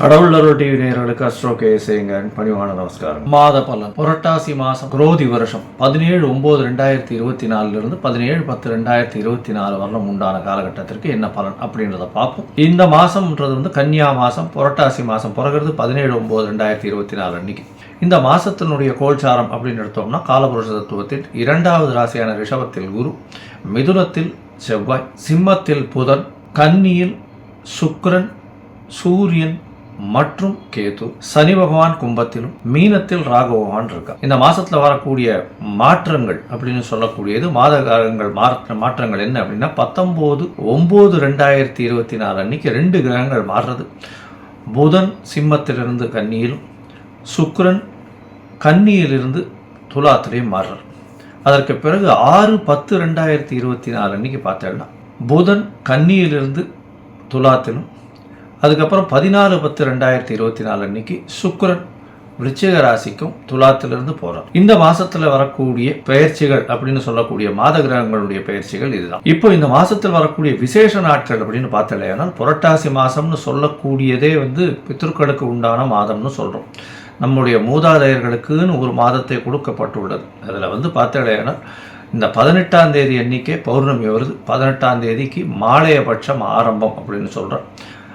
கடவுள் அருள் டிவி நேயர்களுக்கு அஸ்ட்ரோ கேசேங்கன் பணிவான நமஸ்காரம். மாத பலன் புரட்டாசி மாசம் குரோதி வருஷம். பதினேழு ஒன்பது ரெண்டாயிரத்தி இருபத்தி நாலுல இருந்து பதினேழு பத்து ரெண்டாயிரத்தி இருபத்தி நாலு வரலாம் உண்டான காலகட்டத்திற்கு என்ன பலன் அப்படின்றத பார்ப்போம். இந்த மாசம்ன்றது வந்து கன்னியா மாசம் புரட்டாசி மாசம் பிறகுறது பதினேழு ஒன்பது ரெண்டாயிரத்தி இருபத்தி நாலு அன்னைக்கு. இந்த மாசத்தினுடைய கோல்சாரம் அப்படின்னு எடுத்தோம்னா காலபுருஷ தத்துவத்தில் இரண்டாவது ராசியான ரிஷபத்தில் குரு மிதுனத்தில் செவ்வாய் சிம்மத்தில் புதன் கன்னியில் சுக்ரன் சூரியன் மற்றும் கேது சனி பகவான் கும்பத்திலும் மீனத்தில் ராகு பகவான் இருக்கா. இந்த மாசத்துல வரக்கூடிய மாற்றங்கள் அப்படின்னு சொல்லக்கூடியது மாத காலங்கள் மாற்ற மாற்றங்கள் என்ன அப்படின்னா பத்தொம்போது ஒன்பது ரெண்டாயிரத்தி இருபத்தி நாலு அன்னைக்கு ரெண்டு கிரகங்கள் மாறுறது. புதன் சிம்மத்திலிருந்து கன்னியிலும் சுக்ரன் கன்னியிலிருந்து துலாத்திலையும் மாறுறார். அதற்கு பிறகு ஆறு பத்து ரெண்டாயிரத்தி இருபத்தி நாலு அன்னைக்கு பார்த்தேன்னா புதன் கன்னியிலிருந்து துலாத்திலும் அதுக்கப்புறம் பதினாலு பத்து ரெண்டாயிரத்தி இருபத்தி நாலு அன்னைக்கு சுக்கரன் விருச்சிக ராசிக்கும் துலாத்திலிருந்து போறார். இந்த மாசத்துல வரக்கூடிய பயிற்சிகள் அப்படின்னு சொல்லக்கூடிய மாத கிரகங்களுடைய பயிற்சிகள் இதுதான். இப்போ இந்த மாசத்தில் வரக்கூடிய விசேஷ நாட்கள் அப்படின்னு பார்த்தலையானால் புரட்டாசி மாசம்னு சொல்லக்கூடியதே வந்து பித்ருக்களுக்கு உண்டான மாதம்னு சொல்றோம். நம்முடைய மூதாதையர்களுக்குன்னு ஒரு மாதத்தை கொடுக்கப்பட்டுள்ளது. அதில் வந்து பார்த்தலையானால் இந்த பதினெட்டாம் தேதி எண்ணிக்கை பௌர்ணமி வருது. பதினெட்டாம் தேதிக்கு மாலையபட்சம் ஆரம்பம் அப்படின்னு சொல்கிறோம்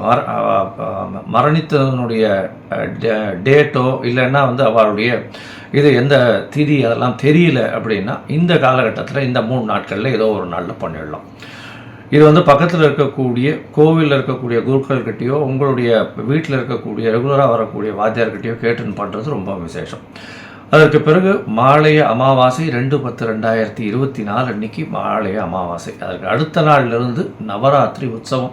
மர மரணித்ததனுடைய டே- டேட்டோ இல்லைன்னா வந்து அவருடைய இது எந்த திதி அதெல்லாம் தெரியல அப்படின்னா இந்த காலகட்டத்தில் இந்த மூணு நாட்களில் ஏதோ ஒரு நாளில் பண்ணிடலாம். இது வந்து பக்கத்தில் இருக்கக்கூடிய கோவிலில் இருக்கக்கூடிய குருக்கள்கிட்டயோ உங்களுடைய வீட்டில் இருக்கக்கூடிய ரெகுலராக வரக்கூடிய வாத்தியார்கிட்டயோ கேட்டுன்னு பண்ணுறது ரொம்ப விசேஷம். அதற்கு பிறகு மாலைய அமாவாசை ரெண்டு பத்து ரெண்டாயிரத்தி இருபத்தி நாலு அன்னைக்கு மாலைய அமாவாசை. அதற்கு அடுத்த நாளிலிருந்து நவராத்திரி உற்சவம்.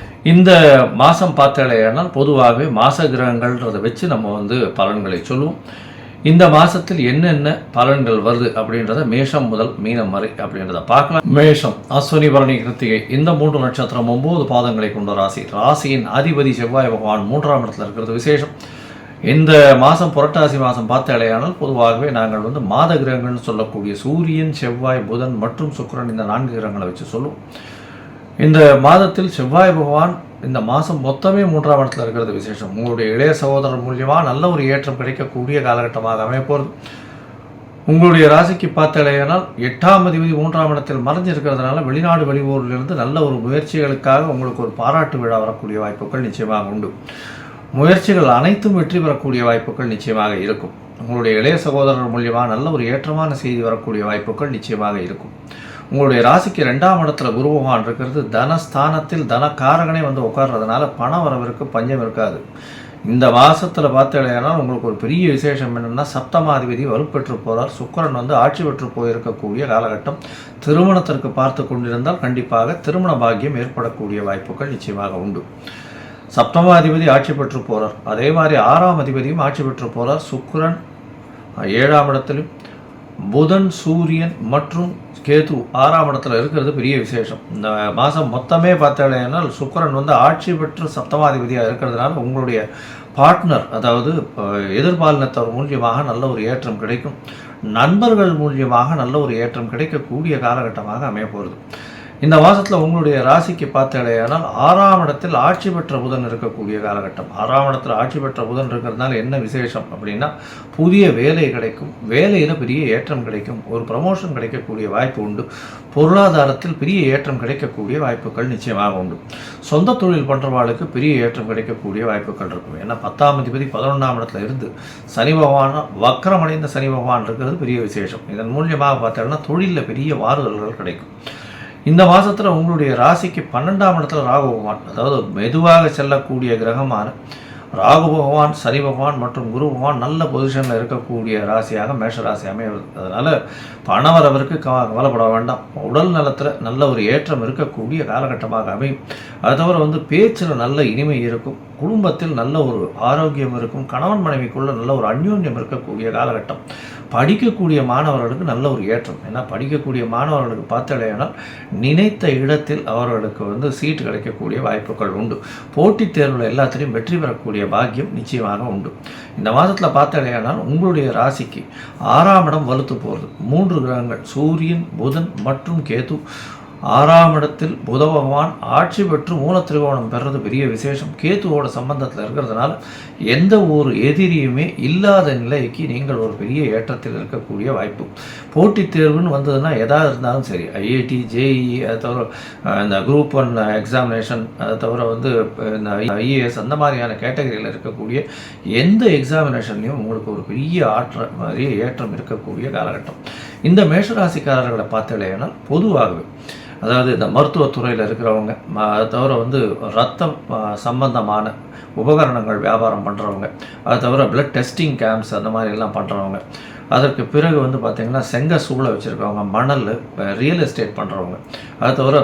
இந்த மாதம் பார்த்தாலேயானால் பொதுவாகவே மாச கிரகங்கள்ன்றதை வச்சு நம்ம வந்து பலன்களை சொல்லுவோம். இந்த மாதத்தில் என்னென்ன பலன்கள் வருது அப்படின்றத மேஷம் முதல் மீனம் வரை அப்படின்றத பார்க்கலாம். மேஷம் அஸ்வினி பரணி கிருத்திகை இந்த மூன்று நட்சத்திரம் ஒன்பது பாதங்களை கொண்ட ராசி. ராசியின் அதிபதி செவ்வாய் பகவான் மூன்றாம் இடத்துல இருக்கிறது விசேஷம். இந்த மாதம் புரட்டாசி மாதம் பார்த்தாலேயானால் பொதுவாகவே நாங்கள் வந்து மாத கிரகங்கள்னு சொல்லக்கூடிய சூரியன் செவ்வாய் புதன் மற்றும் சுக்கிரன் இந்த நான்கு கிரகங்களை வச்சு சொல்லுவோம். இந்த மாதத்தில் செவ்வாய் பகவான் இந்த மாதம் மொத்தமே மூன்றாம் இடத்துல இருக்கிறது விசேஷம். உங்களுடைய இளைய சகோதரர் மூலியமாக நல்ல ஒரு ஏற்றம் கிடைக்கக்கூடிய காலகட்டமாக அமையப்போகிறது உங்களுடைய ராசிக்கு பார்த்தாலேயானால் எட்டாம் அதிபதி மூன்றாம் இடத்தில் மறைஞ்சிருக்கிறதுனால வெளிநாடு வெளியூரிலிருந்து நல்ல ஒரு முயற்சிகளுக்காக உங்களுக்கு ஒரு பாராட்டு விழா வரக்கூடிய வாய்ப்புகள் நிச்சயமாக உண்டு. முயற்சிகள் அனைத்தும் வெற்றி பெறக்கூடிய வாய்ப்புகள் நிச்சயமாக இருக்கும். உங்களுடைய இளைய சகோதரர் மூலியமாக நல்ல ஒரு ஏற்றமான செய்தி வரக்கூடிய வாய்ப்புகள் நிச்சயமாக இருக்கும். உங்களுடைய ராசிக்கு ரெண்டாம் இடத்துல குரு பகவான் இருக்கிறது தனஸ்தானத்தில் தனக்காரகனே வந்து உட்கார்றதுனால பண வரவிற்கு பஞ்சம் இருக்காது. இந்த மாதத்தில் பார்த்தீங்கன்னா உங்களுக்கு ஒரு பெரிய விசேஷம் என்னென்னா சப்தமாதிபதி வலுப்பெற்று போகிறார் சுக்கரன் வந்து ஆட்சி பெற்று போயிருக்கக்கூடிய காலகட்டம். திருமணத்திற்கு பார்த்து கொண்டிருந்தால் கண்டிப்பாக திருமண பாக்கியம் ஏற்படக்கூடிய வாய்ப்புகள் நிச்சயமாக உண்டு. சப்தமாதிபதி ஆட்சி பெற்று போகிறார் அதே மாதிரி ஆறாம் அதிபதியும் ஆட்சி பெற்று போகிறார் சுக்கரன் ஏழாம் இடத்திலும் புதன் சூரியன் மற்றும் கேது ஆறாம் இடத்துல இருக்கிறது பெரிய விசேஷம். இந்த மாதம் மொத்தமே பார்த்தேன்னால் சுக்கரன் வந்து ஆட்சி பெற்று சப்தமாதிபதியாக இருக்கிறதுனால உங்களுடைய பார்ட்னர் அதாவது எதிர்பாலினத்தவர் மூலியமாக நல்ல ஒரு ஏற்றம் கிடைக்கும். நண்பர்கள் மூலியமாக நல்ல ஒரு ஏற்றம் கிடைக்கக்கூடிய காலகட்டமாக அமைய போகிறது இந்த மாதத்தில் உங்களுடைய ராசிக்கு பார்த்தடையானால் ஆறாம் இடத்தில் ஆட்சி பெற்ற புதன் இருக்கக்கூடிய காலகட்டம். ஆறாம் இடத்தில் ஆட்சி பெற்ற புதன் இருக்கிறதுனால என்ன விசேஷம் அப்படின்னா புதிய வேலை கிடைக்கும். வேலையில் பெரிய ஏற்றம் கிடைக்கும். ஒரு ப்ரமோஷன் கிடைக்கக்கூடிய வாய்ப்பு உண்டு. பொருளாதாரத்தில் பெரிய ஏற்றம் கிடைக்கக்கூடிய வாய்ப்புகள் நிச்சயமாக உண்டு. சொந்த தொழில் பண்ணுறவாளுக்கு பெரிய ஏற்றம் கிடைக்கக்கூடிய வாய்ப்புகள் இருக்கும். ஏன்னா பத்தாம் அதிபதி பதினொன்றாம் இடத்துல இருந்து சனி பகவான் வக்கரமடைந்த சனி பகவான் இருக்கிறது பெரிய விசேஷம். இதன் மூலியமாக பார்த்தோம்னா தொழிலில் பெரிய மாறுதல்கள் கிடைக்கும். இந்த மாதத்தில் உங்களுடைய ராசிக்கு பன்னெண்டாம் இடத்துல ராகு பகவான். அதாவது மெதுவாக செல்லக்கூடிய கிரகமான ராகு பகவான் சனி பகவான் மற்றும் குரு பகவான் நல்ல பொசிஷனில் இருக்கக்கூடிய ராசியாக மேஷ ராசி அமைவது அதனால் பணவரவருக்கு கவ கவலைப்பட வேண்டாம். உடல் நலத்தில் நல்ல ஒரு ஏற்றம் இருக்கக்கூடிய காலகட்டமாக அமையும். அது தவிர வந்து பேச்சில் நல்ல இனிமை இருக்கும். குடும்பத்தில் நல்ல ஒரு ஆரோக்கியம் இருக்கும் கணவன் மனைவிக்குள்ள நல்ல ஒரு அந்யோன்யம் இருக்கக்கூடிய காலகட்டம். படிக்கக்கூடிய மாணவர்களுக்கு நல்ல ஒரு ஏற்றம். ஏன்னா படிக்கக்கூடிய மாணவர்களுக்கு பார்த்தடையானால் நினைத்த இடத்தில் அவர்களுக்கு வந்து சீட்டு கிடைக்கக்கூடிய வாய்ப்புகள் உண்டு. போட்டித் தேர்வில் எல்லாத்திலையும் வெற்றி பெறக்கூடிய பாக்கியம் நிச்சயமாக உண்டு. இந்த மாதத்தில் பார்த்தடையானால் உங்களுடைய ராசிக்கு ஆறாம் இடம் வலுத்து போகிறது மூன்று கிரகங்கள் சூரியன் புதன் மற்றும் கேது. ஆறாம் இடத்தில் புத பகவான் ஆட்சி பெற்று மூல திரிகோணம் பெறது பெரிய விசேஷம். கேத்துவோட சம்பந்தத்தில் இருக்கிறதுனால எந்த ஒரு எதிரியுமே இல்லாத நிலைக்கு நீங்கள் ஒரு பெரிய ஏற்றத்தில் இருக்கக்கூடிய வாய்ப்பு. போட்டித் தேர்வுன்னு வந்ததுன்னா எதாவது இருந்தாலும் சரி. ஐஐடி ஜேஇ அதை தவிர இந்த குரூப் ஒன் எக்ஸாமினேஷன் அதை தவிர வந்து இந்த ஐஏஎஸ் அந்த மாதிரியான கேட்டகரியில் இருக்கக்கூடிய எந்த எக்ஸாமினேஷன்லையும் உங்களுக்கு ஒரு பெரிய ஆற்ற பெரிய ஏற்றம் இருக்கக்கூடிய காலகட்டம். இந்த மேஷராசிக்காரர்களை பார்த்தலையானால் பொதுவாகவே அதாவது இந்த மருத்துவத்துறையில் இருக்கிறவங்க அதை தவிர வந்து ரத்தம் சம்பந்தமான உபகரணங்கள் வியாபாரம் பண்ணுறவங்க அதை தவிர பிளட் டெஸ்டிங் கேம்ப்ஸ் அந்த மாதிரிலாம் பண்ணுறவங்க அதற்கு பிறகு வந்து பார்த்திங்கன்னா செங்க சூளை வச்சுருக்கவங்க மணல் ரியல் எஸ்டேட் பண்ணுறவங்க அதை தவிர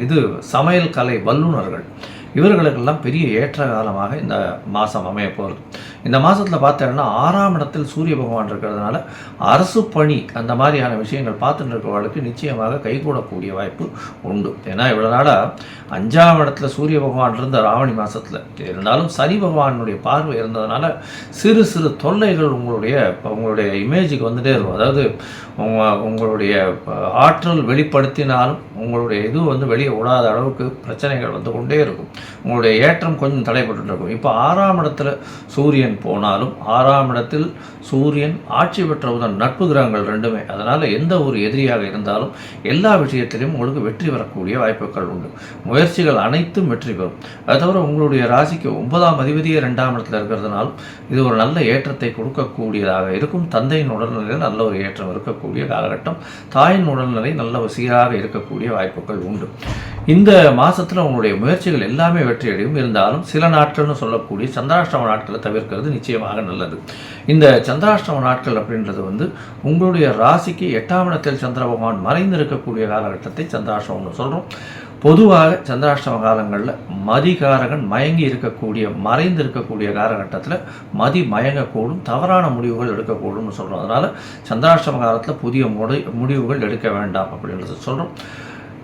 இது சமையல் கலை வல்லுநர்கள். இவர்களுக்கெல்லாம் பெரிய ஏற்ற காலமாக இந்த மாதம் அமைய போகிறது இந்த மாதத்தில் பார்த்தோம்னா ஆறாம் இடத்தில் சூரிய பகவான் இருக்கிறதுனால அரசு பணி அந்த மாதிரியான விஷயங்கள் பார்த்துட்டு இருக்கிறவர்களுக்கு நிச்சயமாக கைகூடக்கூடிய வாய்ப்பு உண்டு. ஏன்னா இவ்வளோ நாளாக அஞ்சாம் இடத்துல சூரிய பகவான் இருந்த ராவணி மாதத்தில் இருந்தாலும் சனி பகவானுடைய பார்வை இருந்ததுனால சிறு சிறு தொல்லைகள் உங்களுடைய உங்களுடைய இமேஜுக்கு வந்துகிட்டே இருக்கும். அதாவது உங்களுடைய ஆற்றல் வெளிப்படுத்தினாலும் உங்களுடைய இது வந்து வெளியே விடாத அளவுக்கு பிரச்சனைகள் வந்து கொண்டே இருக்கும். உங்களுடைய ஏற்றம் கொஞ்சம் தடைப்பட்டு இருக்கும். இப்போ ஆறாம் இடத்துல சூரியன் போனாலும் ஆறாம் இடத்தில் சூரியன் ஆட்சி பெற்றவுடன் நட்பு கிரகங்கள் ரெண்டுமே. அதனால் எந்த ஒரு எதிரியாக இருந்தாலும் எல்லா விஷயத்திலையும் உங்களுக்கு வெற்றி பெறக்கூடிய வாய்ப்புகள் உண்டு. முயற்சிகள் அனைத்தும் வெற்றி பெறும். அது தவிர உங்களுடைய ராசிக்கு ஒன்பதாம் அதிபதியே ரெண்டாம் இடத்துல இருக்கிறதுனாலும் இது ஒரு நல்ல ஏற்றத்தை கொடுக்கக்கூடியதாக இருக்கும். தந்தையின் உடல்நிலையில் நல்ல ஒரு ஏற்றம் இருக்கக்கூடிய காலகட்டம். தாயின் உடல்நிலை நல்ல சீராக இருக்கக்கூடிய வாய்ப்புகள் உண்டு. இந்த மாதத்தில் உங்களுடைய முயற்சிகள் எல்லாமே வெற்றியடையும். இருந்தாலும் சில நாட்கள்னு சொல்லக்கூடிய சந்திராஷ்டம நாட்களை தவிர்க்கிறது நிச்சயமாக நல்லது. இந்த சந்திராஷ்டம நாட்கள் அப்படின்றது வந்து உங்களுடைய ராசிக்கு எட்டாம் இடத்தில் சந்திர பகவான் மறைந்திருக்கக்கூடிய காலகட்டத்தை சந்திராஷ்டமம்னு சொல்கிறோம் பொதுவாக சந்திராஷ்டம காலங்களில் மதிகாரகன் மயங்கி இருக்கக்கூடிய மறைந்து இருக்கக்கூடிய காலகட்டத்தில் மதி மயங்கக்கூடும் தவறான முடிவுகள் எடுக்கக்கூடும்னு சொல்கிறோம் அதனால் சந்திராஷ்டம காலத்தில் புதிய முடி முடிவுகள் எடுக்க வேண்டாம் அப்படின்றத சொல்கிறோம்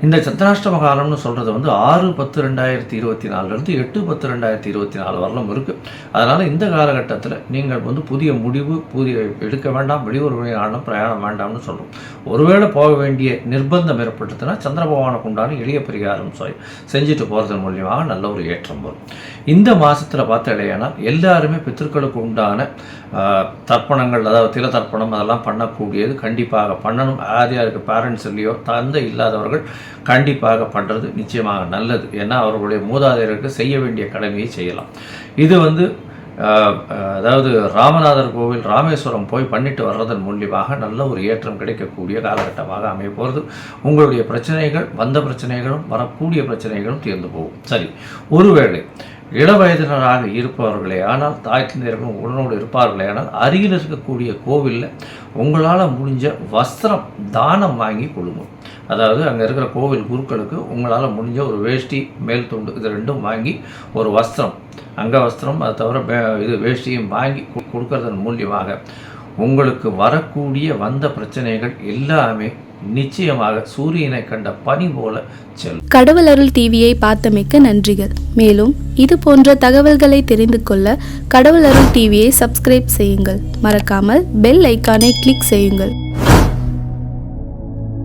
இந்த சந்திராஷ்டம காலம்னு சொல்கிறது வந்து ஆறு பத்து ரெண்டாயிரத்தி இருபத்தி நாலுலேருந்து எட்டு பத்து ரெண்டாயிரத்தி இருபத்தி நாலு வரலும் இருக்குது அதனால் இந்த காலகட்டத்தில் நீங்கள் வந்து புதிய முடிவு புதிய எடுக்க வேண்டாம் வெளியூர் ஆடணும் பிரயாணம் வேண்டாம்னு சொல்கிறோம் ஒருவேளை போக வேண்டிய நிர்பந்தம் ஏற்பட்டதுன்னா சந்திர பகவானுக்கு உண்டான எளிய பரிகாரம் செஞ்சுட்டு போகிறது மூலியமாக நல்ல ஒரு ஏற்றம் வரும். இந்த மாதத்தில் பார்த்தாலேனா எல்லாருமே பித்திருக்களுக்கு உண்டான தர்ப்பணங்கள் அதாவது தில தர்ப்பணம் அதெல்லாம் பண்ணக்கூடியது கண்டிப்பாக பண்ணணும். யார் யாருக்கு பேரண்ட்ஸ் இல்லையோ தந்தை இல்லாதவர்கள் கண்டிப்பாக பண்ணுறது நிச்சயமாக நல்லது. ஏன்னா அவர்களுடைய மூதாதையருக்கு செய்ய வேண்டிய கடமையை செய்யலாம். இது வந்து அதாவது ராமநாதர் கோவில் ராமேஸ்வரம் போய் பண்ணிட்டு வர்றதன் மூலியமாக நல்ல ஒரு ஏற்றம் கிடைக்கக்கூடிய காலகட்டமாக அமைய போகிறது உங்களுடைய பிரச்சனைகள் வந்த பிரச்சனைகளும் வரக்கூடிய பிரச்சனைகளும் தீர்ந்து போகும். சரி ஒருவேளை இளவயதினராக இருப்பவர்களே ஆனால் தாய் தந்தையர்களும் உடனோடு இருப்பார்களே ஆனால் அருகில் இருக்கக்கூடிய கோவிலில் உங்களால் முடிஞ்ச வஸ்திரம் தானம் வாங்கி கொடுங்க அதாவது அங்கே இருக்கிற கோவில் குருக்களுக்கு உங்களால் முடிஞ்ச ஒரு வேஷ்டி மேல் துண்டு இது ரெண்டும் வாங்கி ஒரு வஸ்திரம் அங்க வஸ்திரம் அது தவிர வே- இது வேஷ்டியும் வாங்கி கொடுக்கறதன் மூலியமாக உங்களுக்கு வரக்கூடிய வந்த பிரச்சனைகள் எல்லாமே நிச்சயமாக சூரியனை கண்ட பனி போல செல்லும். கடவுள் அருள் டிவியை பார்த்தமைக்க நன்றிகள். மேலும் இது போன்ற தகவல்களை தெரிந்து கொள்ள கடவுள் அருள் டிவியை சப்ஸ்கிரைப் செய்யுங்கள். மறக்காமல் பெல் ஐக்கானை கிளிக் செய்யுங்கள்.